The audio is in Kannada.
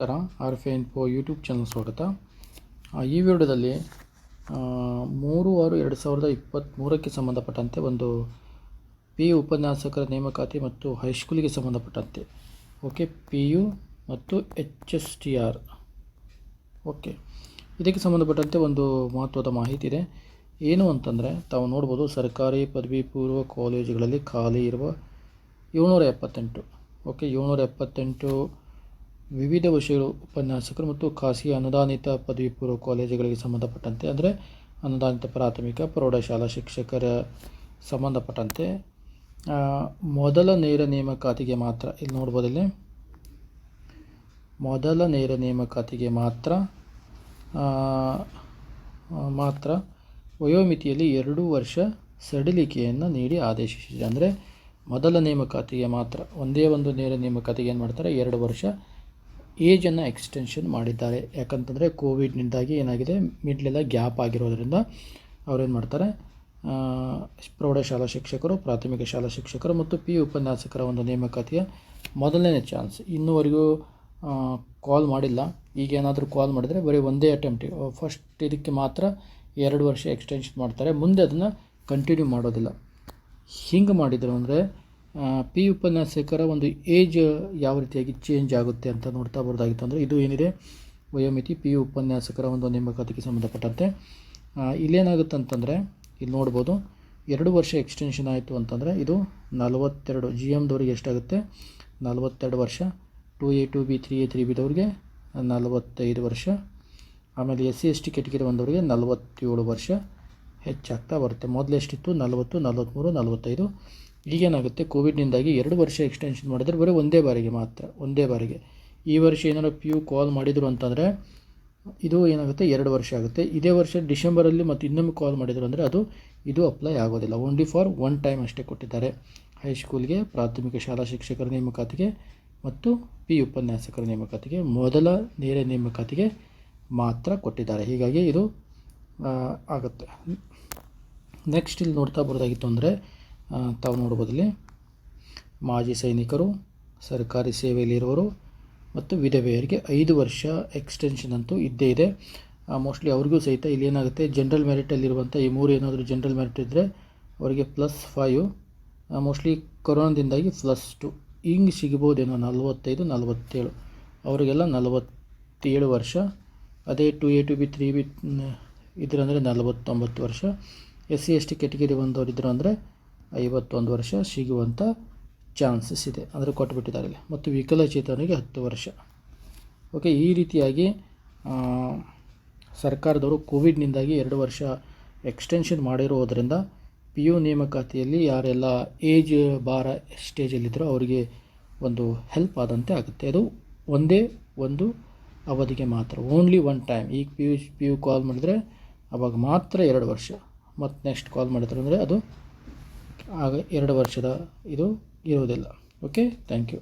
ನಮಸ್ಕಾರ R F info YouTube channel ಸ್ವಾಗತ ಈ ವಿಡಿಯೋದಲ್ಲಿ ಮೂರು ಆರು ಎರಡು ಸಾವಿರದ ಇಪ್ಪತ್ತ್ಮೂರಕ್ಕೆ ಸಂಬಂಧಪಟ್ಟಂತೆ ಒಂದು ಪಿ ಯು ಉಪನ್ಯಾಸಕರ ನೇಮಕಾತಿ ಮತ್ತು ಹೈಸ್ಕೂಲಿಗೆ ಸಂಬಂಧಪಟ್ಟಂತೆ. ಓಕೆ ಪಿ ಯು ಮತ್ತು H S T R okay ಇದಕ್ಕೆ ಸಂಬಂಧಪಟ್ಟಂತೆ ಒಂದು ಮಹತ್ವದ ಮಾಹಿತಿ ಇದೆ. ಏನು ಅಂತಂದರೆ, ತಾವು ನೋಡ್ಬೋದು ಸರ್ಕಾರಿ ಪದವಿ ಪೂರ್ವ ಕಾಲೇಜುಗಳಲ್ಲಿ ಖಾಲಿ ಇರುವ ಏಳ್ನೂರ ಎಪ್ಪತ್ತೆಂಟು. ಓಕೆ ಏಳ್ನೂರ ಎಪ್ಪತ್ತೆಂಟು ವಿವಿಧ ವಿಷಯಗಳು, ಉಪನ್ಯಾಸಕರು ಮತ್ತು ಖಾಸಗಿ ಅನುದಾನಿತ ಪದವಿ ಪೂರ್ವ ಕಾಲೇಜುಗಳಿಗೆ ಸಂಬಂಧಪಟ್ಟಂತೆ, ಅಂದರೆ ಅನುದಾನಿತ ಪ್ರಾಥಮಿಕ, ಪ್ರೌಢಶಾಲಾ ಶಿಕ್ಷಕರ ಸಂಬಂಧಪಟ್ಟಂತೆ ಮೊದಲ ನೇರ ನೇಮಕಾತಿಗೆ ಮಾತ್ರ, ಇಲ್ಲಿ ನೋಡ್ಬೋದಲ್ಲಿ ಮೊದಲ ನೇರ ನೇಮಕಾತಿಗೆ ಮಾತ್ರ ಮಾತ್ರ ವಯೋಮಿತಿಯಲ್ಲಿ ಎರಡು ವರ್ಷ ಸಡಿಲಿಕೆಯನ್ನು ನೀಡಿ ಆದೇಶಿಸಿದೆ. ಅಂದರೆ ಮೊದಲ ನೇಮಕಾತಿಗೆ ಮಾತ್ರ, ಒಂದೇ ಒಂದು ನೇರ ನೇಮಕಾತಿಗೆ ಏನು ಮಾಡ್ತಾರೆ? ಎರಡು ವರ್ಷ ಏಜನ್ನು ಎಕ್ಸ್ಟೆನ್ಷನ್ ಮಾಡಿದ್ದಾರೆ. ಯಾಕಂತಂದರೆ ಕೋವಿಡ್ನಿಂದಾಗಿ ಏನಾಗಿದೆ? ಮಿಡ್ಲೆಲ್ಲ ಗ್ಯಾಪ್ ಆಗಿರೋದ್ರಿಂದ ಅವ್ರೇನು ಮಾಡ್ತಾರೆ? ಪ್ರೌಢಶಾಲಾ ಶಿಕ್ಷಕರು, ಪ್ರಾಥಮಿಕ ಶಾಲಾ ಶಿಕ್ಷಕರು ಮತ್ತು ಪಿ ಉಪನ್ಯಾಸಕರ ಒಂದು ನೇಮಕಾತಿಯ ಮೊದಲನೇ ಚಾನ್ಸ್ ಇನ್ನೂವರೆಗೂ ಕಾಲ್ ಮಾಡಿಲ್ಲ. ಈಗೇನಾದರೂ ಕಾಲ್ ಮಾಡಿದರೆ ಬರೀ ಒಂದೇ ಅಟೆಂಪ್ಟ್ ಫಸ್ಟ್ ಇದಕ್ಕೆ ಮಾತ್ರ ಎರಡು ವರ್ಷ ಎಕ್ಸ್ಟೆನ್ಷನ್ ಮಾಡ್ತಾರೆ. ಮುಂದೆ ಅದನ್ನು ಕಂಟಿನ್ಯೂ ಮಾಡೋದಿಲ್ಲ. ಹಿಂಗೆ ಮಾಡಿದರು ಅಂದರೆ ಪಿ ಉಪನ್ಯಾಸಕರ ಒಂದು ಏಜ್ ಯಾವ ರೀತಿಯಾಗಿ ಚೇಂಜ್ ಆಗುತ್ತೆ ಅಂತ ನೋಡ್ತಾ ಬರೋದಾಗಿತ್ತು ಅಂದರೆ ಇದು ಏನಿದೆ? ವಯೋಮಿತಿ ಪಿ ಉಪನ್ಯಾಸಕರ ಒಂದು ನೇಮಕಾತಿಗೆ ಸಂಬಂಧಪಟ್ಟಂತೆ. ಇಲ್ಲೇನಾಗುತ್ತೆ ಅಂತಂದರೆ, ಇಲ್ಲಿ ನೋಡ್ಬೋದು, ಎರಡು ವರ್ಷ ಎಕ್ಸ್ಟೆನ್ಷನ್ ಆಯಿತು ಅಂತಂದರೆ ಇದು ನಲವತ್ತೆರಡು ಜಿ ಎಮ್ದವ್ರಿಗೆ ಎಷ್ಟಾಗುತ್ತೆ? ನಲವತ್ತೆರಡು ವರ್ಷ two A two B three A three ಬಿದವ್ರಿಗೆ ನಲವತ್ತೈದು ವರ್ಷ, ಆಮೇಲೆ S C S T category ಬಂದವರಿಗೆ ನಲವತ್ತೇಳು ವರ್ಷ ಹೆಚ್ಚಾಗ್ತಾ ಬರುತ್ತೆ. ಮೊದಲು ಎಷ್ಟಿತ್ತು? ನಲವತ್ತು ನಲವತ್ತ್ಮೂರು ನಲವತ್ತೈದು. ಈಗೇನಾಗುತ್ತೆ? ಕೋವಿಡ್ನಿಂದಾಗಿ ಎರಡು ವರ್ಷ ಎಕ್ಸ್ಟೆನ್ಷನ್ ಮಾಡಿದ್ರೆ ಬರೀ ಒಂದೇ ಬಾರಿಗೆ ಮಾತ್ರ, ಒಂದೇ ಬಾರಿಗೆ. ಈ ವರ್ಷ ಏನಾದ್ರು ಪಿ ಯು ಕಾಲ್ ಮಾಡಿದರು ಅಂತಂದರೆ ಇದು ಏನಾಗುತ್ತೆ? ಎರಡು ವರ್ಷ ಆಗುತ್ತೆ. ಇದೇ ವರ್ಷ ಡಿಸೆಂಬರಲ್ಲಿ ಮತ್ತು ಇನ್ನೊಮ್ಮೆ ಕಾಲ್ ಮಾಡಿದರು ಅಂದರೆ ಅದು, ಇದು ಅಪ್ಲೈ ಆಗೋದಿಲ್ಲ. ಓನ್ಲಿ ಫಾರ್ ಒನ್ ಟೈಮ್ ಅಷ್ಟೇ ಕೊಟ್ಟಿದ್ದಾರೆ. ಹೈಸ್ಕೂಲ್ಗೆ ಪ್ರಾಥಮಿಕ ಶಾಲಾ ಶಿಕ್ಷಕರ ನೇಮಕಾತಿಗೆ ಮತ್ತು ಪಿ ಉಪನ್ಯಾಸಕರ ನೇಮಕಾತಿಗೆ, ಮೊದಲ ನೇರ ನೇಮಕಾತಿಗೆ ಮಾತ್ರ ಕೊಟ್ಟಿದ್ದಾರೆ. ಹೀಗಾಗಿ ಇದು ಆಗುತ್ತೆ. ನೆಕ್ಸ್ಟ್ ಇಲ್ಲಿ ನೋಡ್ತಾ ಬರೋದಾಗಿತ್ತು ಅಂದರೆ ತಾವು ನೋಡ್ಬೋದಲ್ಲಿ ಮಾಜಿ ಸೈನಿಕರು, ಸರ್ಕಾರಿ ಸೇವೆಯಲ್ಲಿರುವರು ಮತ್ತು ವಿಧವೆಯರಿಗೆ ಐದು ವರ್ಷ ಎಕ್ಸ್ಟೆನ್ಷನ್ ಅಂತೂ ಇದ್ದೇ ಇದೆ. ಮೋಸ್ಟ್ಲಿ ಅವ್ರಿಗೂ ಸಹಿತ ಇಲ್ಲಿ ಏನಾಗುತ್ತೆ ಜನರಲ್ ಮೆರಿಟಲ್ಲಿರುವಂಥ ಈ ಮೂರು ಏನಾದರೂ ಜನರಲ್ ಮೆರಿಟ್ ಇದ್ದರೆ ಅವರಿಗೆ ಪ್ಲಸ್ ಫೈವ್ ಮೋಸ್ಟ್ಲಿ ಕೊರೋನಾದಿಂದಾಗಿ ಪ್ಲಸ್ ಟು ಹಿಂಗೆ ಸಿಗ್ಬೋದೇನೋ ನಲ್ವತ್ತೈದು, ನಲವತ್ತೇಳು. ಅವರಿಗೆಲ್ಲ ನಲವತ್ತೇಳು ವರ್ಷ. ಅದೇ two A two B three B ಇದ್ರಂದರೆ ನಲವತ್ತೊಂಬತ್ತು ವರ್ಷ. S C S T category ಬಂದವರು ಇದ್ರು ಅಂದರೆ ಐವತ್ತೊಂದು ವರ್ಷ ಸಿಗುವಂಥ ಚಾನ್ಸಸ್ ಇದೆ. ಅಂದರೆ ಕೊಟ್ಟುಬಿಟ್ಟಿದ್ದಾರೆ ಮತ್ತು ವಿಕಲಚೇತನಿಗೆ ಹತ್ತು ವರ್ಷ. ಓಕೆ ಈ ರೀತಿಯಾಗಿ ಸರ್ಕಾರದವರು ಕೋವಿಡ್ನಿಂದಾಗಿ ಎರಡು ವರ್ಷ ಎಕ್ಸ್ಟೆನ್ಷನ್ ಮಾಡಿರೋದರಿಂದ ಪಿ ಯು ನೇಮಕಾತಿಯಲ್ಲಿ ಯಾರೆಲ್ಲ ಏಜ್ ಬಾರ ಸ್ಟೇಜಲ್ಲಿದ್ದರೋ ಅವರಿಗೆ ಒಂದು ಹೆಲ್ಪ್ ಆದಂತೆ ಆಗುತ್ತೆ. ಅದು ಒಂದೇ ಒಂದು ಅವಧಿಗೆ ಮಾತ್ರ. ಓನ್ಲಿ ಒನ್ ಟೈಮ್ ಈಗ P U P U call ಮಾಡಿದರೆ ಅವಾಗ ಮಾತ್ರ ಎರಡು ವರ್ಷ. ಮತ್ತು ನೆಕ್ಸ್ಟ್ ಕಾಲ್ ಮಾಡಿದ್ರು ಅಂದರೆ ಅದು ಆಗ ಎರಡು ವರ್ಷದ ಇದು ಇರುವುದಿಲ್ಲ. Okay thank you